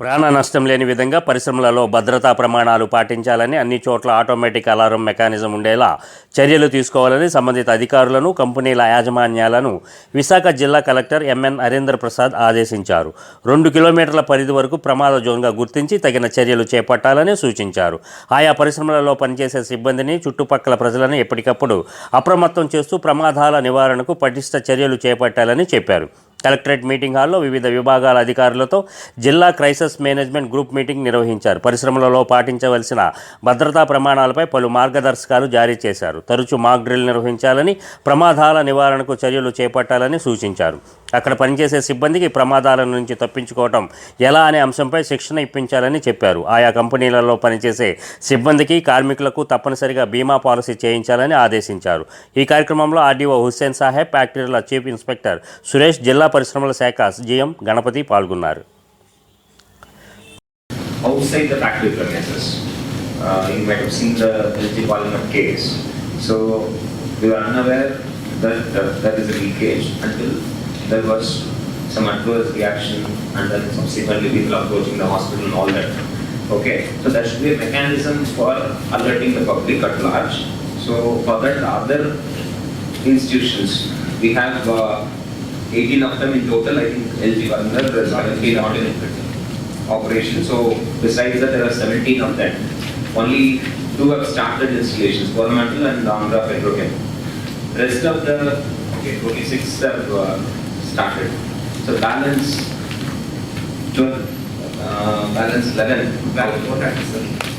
ప్రాణ నష్టం లేని విధంగా పరిశ్రమలలో భద్రతా ప్రమాణాలు పాటించాలని అన్ని చోట్ల ఆటోమేటిక్ అలారం మెకానిజం ఉండేలా చర్యలు తీసుకోవాలని సంబంధిత అధికారులను కంపెనీల యాజమాన్యాలను విశాఖ జిల్లా కలెక్టర్ ఎంఎన్ హరేంద్ర ప్రసాద్ ఆదేశించారు. రెండు కిలోమీటర్ల పరిధి వరకు ప్రమాద జోన్గా గుర్తించి తగిన చర్యలు చేపట్టాలని సూచించారు. ఆయా పరిశ్రమలలో పనిచేసే సిబ్బందిని చుట్టుపక్కల ప్రజలను ఎప్పటికప్పుడు అప్రమత్తం చేస్తూ ప్రమాదాల నివారణకు పటిష్ట చర్యలు చేపట్టాలని చెప్పారు. కలెక్టరేట్ మీటింగ్ హాల్లో వివిధ విభాగాల అధికారులతో జిల్లా క్రైసిస్ మేనేజ్మెంట్ గ్రూప్ మీటింగ్ నిర్వహించారు. పరిశ్రమలలో పాటించవలసిన భద్రతా ప్రమాణాలపై పలు మార్గదర్శకాలు జారీ చేశారు. తరచూ మాక్ డ్రిల్ నిర్వహించాలని ప్రమాదాల నివారణకు చర్యలు చేపట్టాలని సూచించారు. అక్కడ పనిచేసే సిబ్బందికి ప్రమాదాల నుంచి తప్పించుకోవటం ఎలా అనే అంశంపై శిక్షణ ఇప్పించాలని చెప్పారు. ఆయా కంపెనీలలో పనిచేసే సిబ్బందికి కార్మికులకు తప్పనిసరిగా బీమా పాలసీ చేయించాలని ఆదేశించారు. ఈ కార్యక్రమంలో ఆర్డీఓ హుస్సేన్ సాహెబ్ ఫ్యాక్టరీల చీఫ్ ఇన్స్పెక్టర్ సురేష్ జిల్లా పరిశ్రమల శాఖ జీఎం గణపతి పాల్గొన్నారు outside the factory premises. Uh, You might have seen the LG Polymer case. So we were unaware that uh, there is a leakage until there was some adverse reaction and then subsequently people approaching the hospital and all that. Okay, so there should be a mechanism for alerting the public at large. So for that, other institutions, we have uh, 18 of them in total, I think LG Varner is currently not in operation. So besides that, there are 17 of them. Only two have started installations, Coromandel and Andhra Petrochem. Rest of the, okay, 26 have uh, started. So balance 12, uh, balance 11. Balance what?